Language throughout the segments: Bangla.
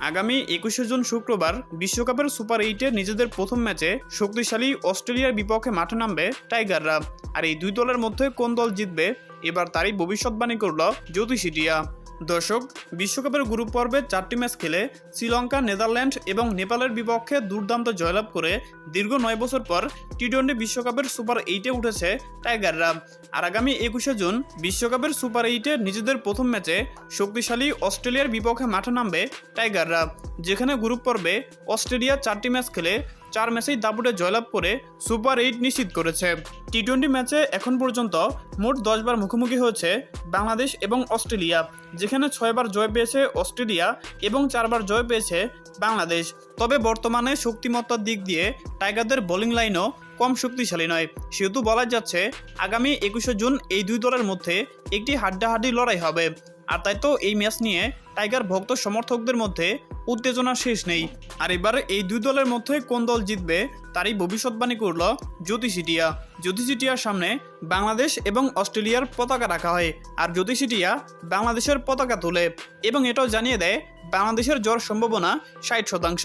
আগামী একুশে জুন শুক্রবার বিশ্বকাপের সুপার এইটে নিজেদের প্রথম ম্যাচে শক্তিশালী অস্ট্রেলিয়ার বিপক্ষে মাঠে নামবে টাইগাররা। আর এই দুই দলের মধ্যে কোন দল জিতবে, এবার তারই ভবিষ্যৎবাণী করল জ্যোতিষিটিয়া দর্শক, বিশ্বকাপের গ্রুপ পর্বে চারটি ম্যাচ খেলে শ্রীলঙ্কা, নেদারল্যান্ড এবং নেপালের বিপক্ষে দুর্দান্ত জয়লাভ করে দীর্ঘ নয় বছর পর টি টোয়েন্টি বিশ্বকাপের সুপার এইটে উঠেছে টাইগাররা। আর আগামী একুশে জুন বিশ্বকাপের সুপার এইটে নিজেদের প্রথম ম্যাচে শক্তিশালী অস্ট্রেলিয়ার বিপক্ষে মাঠে নামবে টাইগাররা, যেখানে গ্রুপ পর্বে অস্ট্রেলিয়া চারটি ম্যাচ খেলে চার ম্যাচেই দাপুটে জয়লাভ করে সুপার এইট নিশ্চিত করেছে। টি টোয়েন্টি ম্যাচে এখন পর্যন্ত মোট দশবার মুখোমুখি হয়েছে বাংলাদেশ এবং অস্ট্রেলিয়া, যেখানে ছয়বার জয় পেয়েছে অস্ট্রেলিয়া এবং চারবার জয় পেয়েছে বাংলাদেশ। তবে বর্তমানে শক্তিমত্তার দিক দিয়ে টাইগারদের বোলিং লাইনও কম শক্তিশালী নয়। সেহেতু বলা যাচ্ছে, আগামী একুশে জুন এই দুই দলের মধ্যে একটি হাড্ডাহাড্ডি লড়াই হবে। আর তাই তো এই ম্যাচ নিয়ে টাইগার ভক্ত সমর্থকদের মধ্যে উত্তেজনা শেষ নেই। আর এবার এই দুই দলের মধ্যে কোন দল জিতবে তারই ভবিষ্যৎবাণী করল জ্যোতিষিটিয়া জ্যোতিষিটিয়ার সামনে বাংলাদেশ এবং অস্ট্রেলিয়ার পতাকা রাখা হয় আর জ্যোতিষিটিয়া বাংলাদেশের পতাকা তোলে এবং এটাও জানিয়ে দেয়, বাংলাদেশের জ্বর সম্ভাবনা ষাট শতাংশ,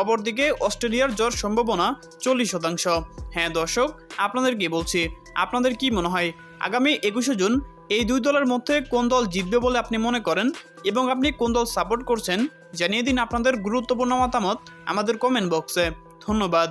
অপরদিকে অস্ট্রেলিয়ার জ্বর সম্ভাবনা চল্লিশ শতাংশ। হ্যাঁ দর্শক, আপনাদের কি বলছি? আপনাদের কি মনে হয়? আগামী একুশে জুন এই দুই দলের মধ্যে কোন দল জিতবে বলে আপনি মনে করেন? এবং আপনি কোন দল সাপোর্ট করছেন? জানিয়ে দিন আপনাদের গুরুত্বপূর্ণ মতামত আমাদের কমেন্ট বক্সে ধন্যবাদ।